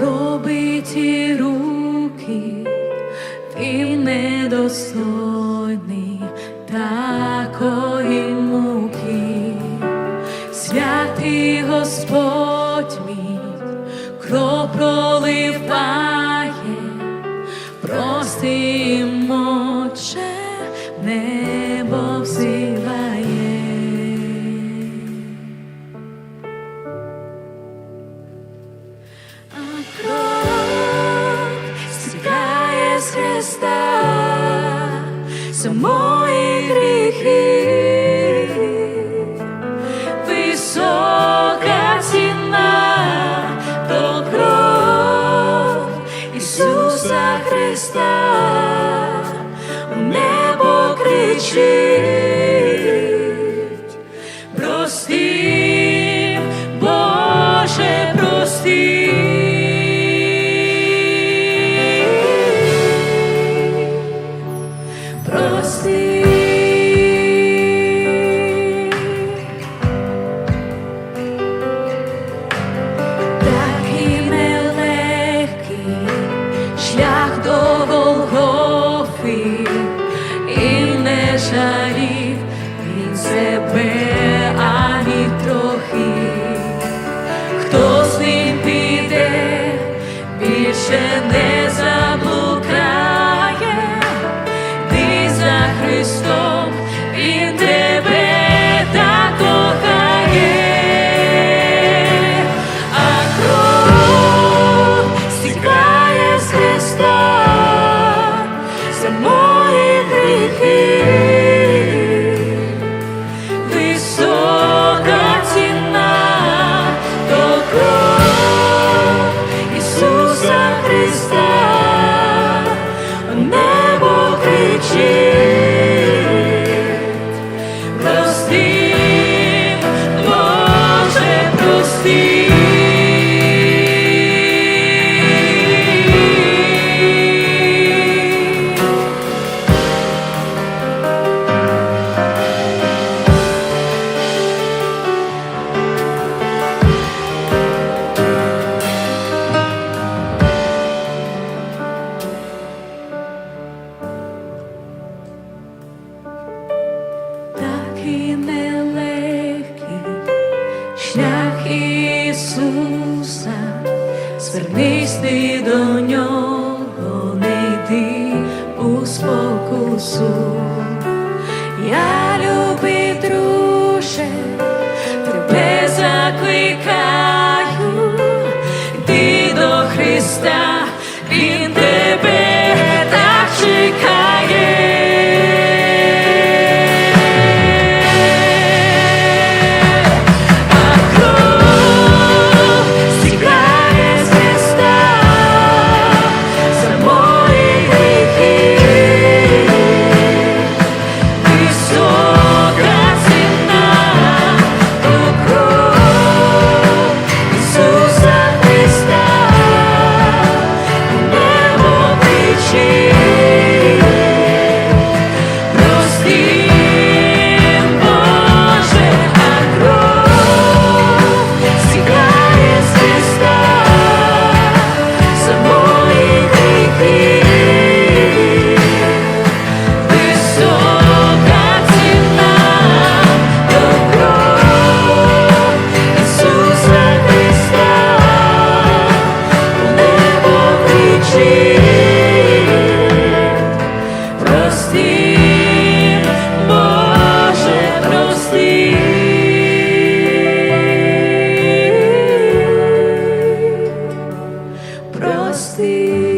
пробиті руки, ти недостойний такої муки, святий Господь мій, кров проливає, простим Отче не. за мої гріхи, висока ціна то кров Ісуса Христа, в небо кричить. and then Шляхи нелегкі, шлях Ісуса, звернись ти до нього, не йди у спокусу, я любить друже. прости, Боже, прости. Прости.